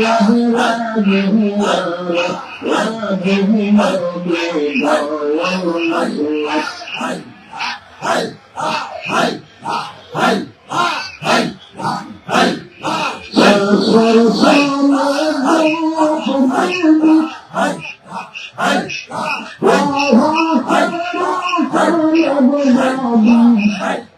Hey!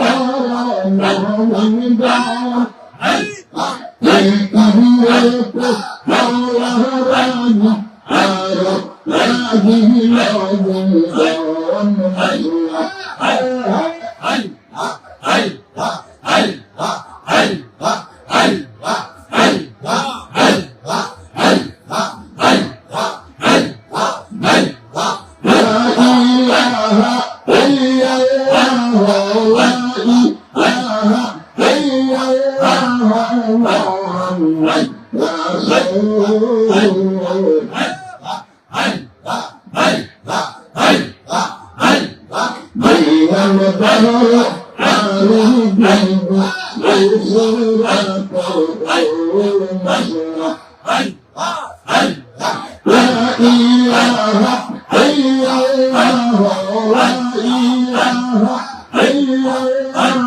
Hey! Hey,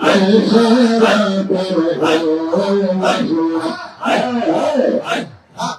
Hey, hey, hey, hey,